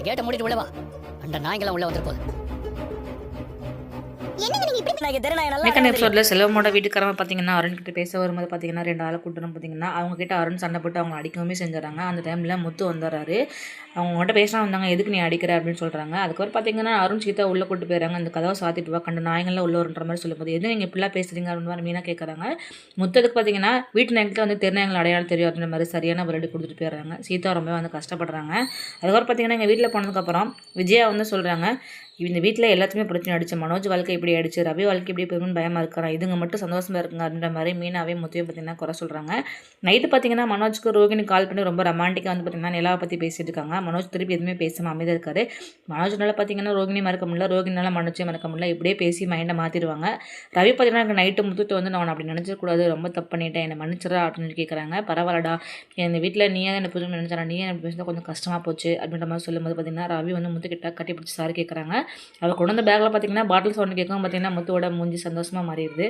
அந்த கேட்டை மூடிட்டு உள்ள வா அந்த நாய்ங்கெல்லாம் உள்ள வந்துருப்போம் எபிசோடில் செல்வமோட வீட்டுக்காரங்க பார்த்தீங்கன்னா அருண் கிட்ட பேச வரும்போது பார்த்தீங்கன்னா ரெண்டு ஆளை கூட்டணும் பார்த்தீங்கன்னா அவங்க கிட்ட அருண் சண்டை போட்டு அவங்க அடிக்கவுமே செஞ்சுறாங்க அந்த டைமில் முத்து வந்துடுறாரு. அவங்க கிட்ட பேசினா வந்தாங்க எதுக்கு நீ அடிக்கிற? அப்படின்னு சொல்கிறாங்க அதுக்கப்புறம் பார்த்தீங்கன்னா அருண் சீதா உள்ளே கூட்டு போயிடறாங்க. அந்த கதவை சாத்திட்டு வா கண்ட நாயங்கள்லாம் உள்ள வருன்ற மாதிரி சொல்லும்போது எது நீங்கள் இப்படிலாம் பேசுறீங்க? அப்படின்னு மாதிரி கேட்குறாங்க முத்ததுக்கு பார்த்தீங்கன்னா வீட்டு நேரத்தில் வந்து திருநாயங்கள் அடையாளம் தெரியும் அப்படின்ற மாதிரி சரியான பதிலடி கொடுத்துட்டு போயிடுறாங்க. சீதா ரொம்ப வந்து கஷ்டப்படுறாங்க. அதுக்கப்புறம் பார்த்தீங்கன்னா எங்கள் வீட்டில் போனதுக்கப்புறம் விஜயா வந்து சொல்கிறாங்க இந்த வீட்டில் எல்லாத்தையுமே பிரச்சனை அடிச்சு மனோஜ் வாழ்க்கை இப்படி ஆயிடுச்சு ரவி வாழ்க்கை இப்படி போயிருன்னு பயமாக இருக்கிறான் இதுங்க மட்டும் சந்தோஷமாக இருக்குங்க அப்படின்ற மாதிரி மீனாவே முத்தையும் பார்த்தீங்கன்னா குறை சொல்கிறாங்க நைட்டு பார்த்தீங்கன்னா மனோஜ்க்கு ரோகிணி கால் பண்ணி ரொம்ப ரொமான்டிக்காக வந்து பார்த்தீங்கன்னா நிலாவை பற்றி பேசிட்டு இருக்காங்க. மனோஜ் திருப்பி எதுவுமே பேசாமல் அமைதியாக இருக்காரு. மனோஜ்னால பார்த்தீங்கன்னா ரோகிணி மறக்க முடியல ரோகிணினால மனோஜே மறக்க முடியல. இப்படியே பேசி மைண்டை மாற்றிடுவாங்க ரவி பார்த்தீங்கன்னா எனக்கு நைட்டு முத்துட்டு வந்து நான் அப்படி நினச்சிடக்கூடாது ரொம்ப தப்பு பண்ணிட்டேன் என்னை மன்னிச்சிடா அப்படின்னு கேட்குறாங்க பரவாயில்லடா இந்த வீட்டில் நீயே என்ன புதுமை நினச்சா நீயே எனக்கு பேசினா கொஞ்சம் கஷ்டமாக போச்சு அப்படின்ற மாதிரி சொல்லும்போது பார்த்தீங்கன்னா ரவி வந்து முத்துக்கிட்ட கட்டி பிடிச்சி சாரி கேட்குறாங்க அவள் கொண்டு வந்த பேக்கில் பார்த்திங்கன்னா பாட்டில் சவுண்ட் கேட்கும் பார்த்திங்கன்னா முத்துவோட மூஞ்சி சந்தோஷமாக மாறிடுது.